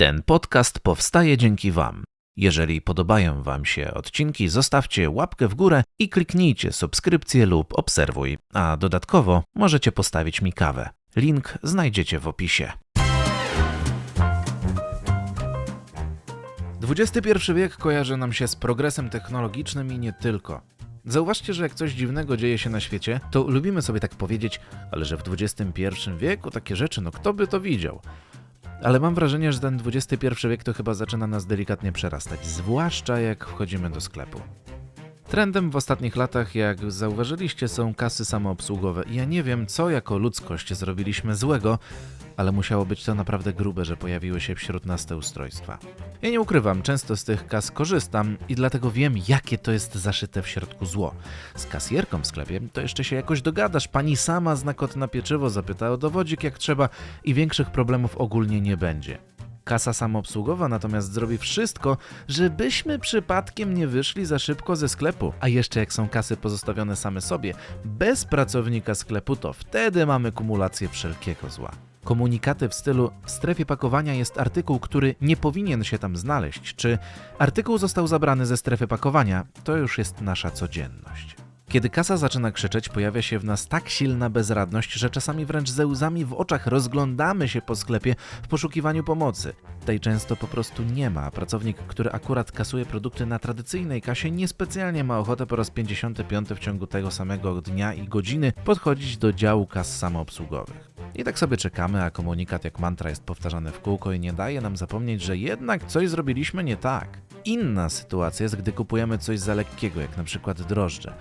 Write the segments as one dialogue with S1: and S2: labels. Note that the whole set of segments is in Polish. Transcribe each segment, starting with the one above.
S1: Ten podcast powstaje dzięki Wam. Jeżeli podobają Wam się odcinki, zostawcie łapkę w górę i kliknijcie subskrypcję lub obserwuj, a dodatkowo możecie postawić mi kawę. Link znajdziecie w opisie. XXI wiek kojarzy nam się z progresem technologicznym i nie tylko. Zauważcie, że jak coś dziwnego dzieje się na świecie, to lubimy sobie tak powiedzieć, ale że w XXI wieku takie rzeczy, no kto by to widział? Ale mam wrażenie, że ten XXI wiek to chyba zaczyna nas delikatnie przerastać, zwłaszcza jak wchodzimy do sklepu. Trendem w ostatnich latach, jak zauważyliście, są kasy samoobsługowe. Ja nie wiem, co jako ludzkość zrobiliśmy złego, ale musiało być to naprawdę grube, że pojawiły się wśród nas te ustrojstwa. Ja nie ukrywam, często z tych kas korzystam i dlatego wiem, jakie to jest zaszyte w środku zło. Z kasjerką w sklepie to jeszcze się jakoś dogadasz, pani sama zna kot na pieczywo, zapyta o dowodzik jak trzeba i większych problemów ogólnie nie będzie. Kasa samoobsługowa natomiast zrobi wszystko, żebyśmy przypadkiem nie wyszli za szybko ze sklepu. A jeszcze jak są kasy pozostawione same sobie, bez pracownika sklepu, to wtedy mamy kumulację wszelkiego zła. Komunikaty w stylu w strefie pakowania jest artykuł, który nie powinien się tam znaleźć, czy artykuł został zabrany ze strefy pakowania, to już jest nasza codzienność. Kiedy kasa zaczyna krzyczeć, pojawia się w nas tak silna bezradność, że czasami wręcz ze łzami w oczach rozglądamy się po sklepie w poszukiwaniu pomocy. Tej często po prostu nie ma, pracownik, który akurat kasuje produkty na tradycyjnej kasie, niespecjalnie ma ochotę po raz 55 w ciągu tego samego dnia i godziny podchodzić do działu kas samoobsługowych. I tak sobie czekamy, a komunikat jak mantra jest powtarzany w kółko i nie daje nam zapomnieć, że jednak coś zrobiliśmy nie tak. Inna sytuacja jest, gdy kupujemy coś za lekkiego, jak na przykład drożdże.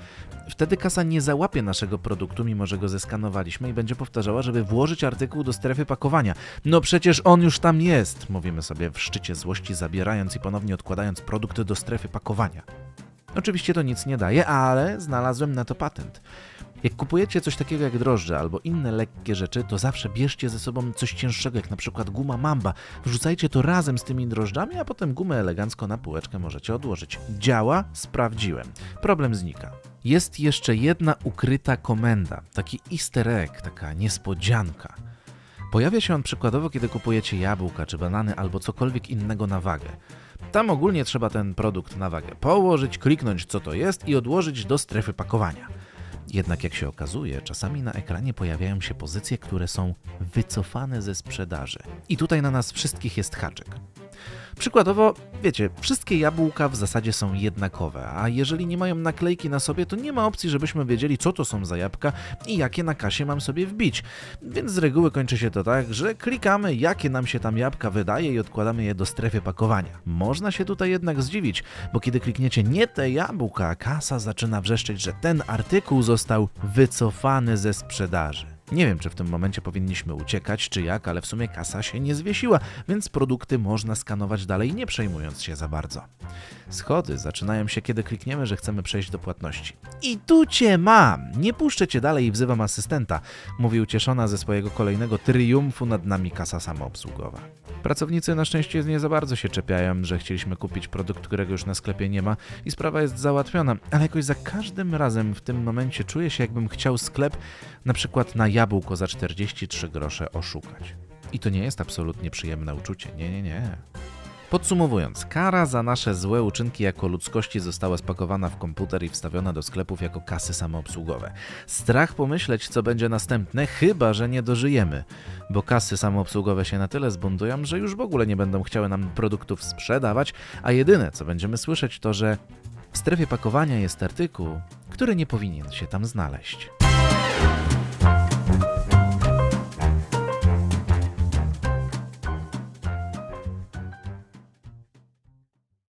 S1: Wtedy kasa nie załapie naszego produktu, mimo że go zeskanowaliśmy i będzie powtarzała, żeby włożyć artykuł do strefy pakowania. No przecież on już tam jest, mówimy sobie w szczycie złości, zabierając i ponownie odkładając produkt do strefy pakowania. Oczywiście to nic nie daje, ale znalazłem na to patent. Jak kupujecie coś takiego jak drożdże albo inne lekkie rzeczy, to zawsze bierzcie ze sobą coś cięższego, jak na przykład guma mamba. Wrzucajcie to razem z tymi drożdżami, a potem gumę elegancko na półeczkę możecie odłożyć. Działa, sprawdziłem. Problem znika. Jest jeszcze jedna ukryta komenda, taki easter egg, taka niespodzianka. Pojawia się on przykładowo, kiedy kupujecie jabłka czy banany albo cokolwiek innego na wagę. Tam ogólnie trzeba ten produkt na wagę położyć, kliknąć co to jest i odłożyć do strefy pakowania. Jednak jak się okazuje, czasami na ekranie pojawiają się pozycje, które są wycofane ze sprzedaży. I tutaj na nas wszystkich jest haczyk. Przykładowo, wiecie, wszystkie jabłka w zasadzie są jednakowe, a jeżeli nie mają naklejki na sobie, to nie ma opcji, żebyśmy wiedzieli, co to są za jabłka i jakie na kasie mam sobie wbić. Więc z reguły kończy się to tak, że klikamy, jakie nam się tam jabłka wydaje i odkładamy je do strefy pakowania. Można się tutaj jednak zdziwić, bo kiedy klikniecie nie te jabłka, kasa zaczyna wrzeszczeć, że ten artykuł został wycofany ze sprzedaży. Nie wiem, czy w tym momencie powinniśmy uciekać, czy jak, ale w sumie kasa się nie zwiesiła, więc produkty można skanować dalej, nie przejmując się za bardzo. Schody zaczynają się, kiedy klikniemy, że chcemy przejść do płatności. I tu cię mam! Nie puszczę cię dalej i wzywam asystenta, mówi ucieszona ze swojego kolejnego triumfu nad nami kasa samoobsługowa. Pracownicy na szczęście nie za bardzo się czepiają, że chcieliśmy kupić produkt, którego już na sklepie nie ma i sprawa jest załatwiona, ale jakoś za każdym razem w tym momencie czuję się, jakbym chciał sklep na przykład na jabłko za 43 grosze oszukać. I to nie jest absolutnie przyjemne uczucie. Nie, nie, nie. Podsumowując, kara za nasze złe uczynki jako ludzkości została spakowana w komputer i wstawiona do sklepów jako kasy samoobsługowe. Strach pomyśleć, co będzie następne, chyba że nie dożyjemy, bo kasy samoobsługowe się na tyle zbuntują, że już w ogóle nie będą chciały nam produktów sprzedawać, a jedyne, co będziemy słyszeć, to że w strefie pakowania jest artykuł, który nie powinien się tam znaleźć.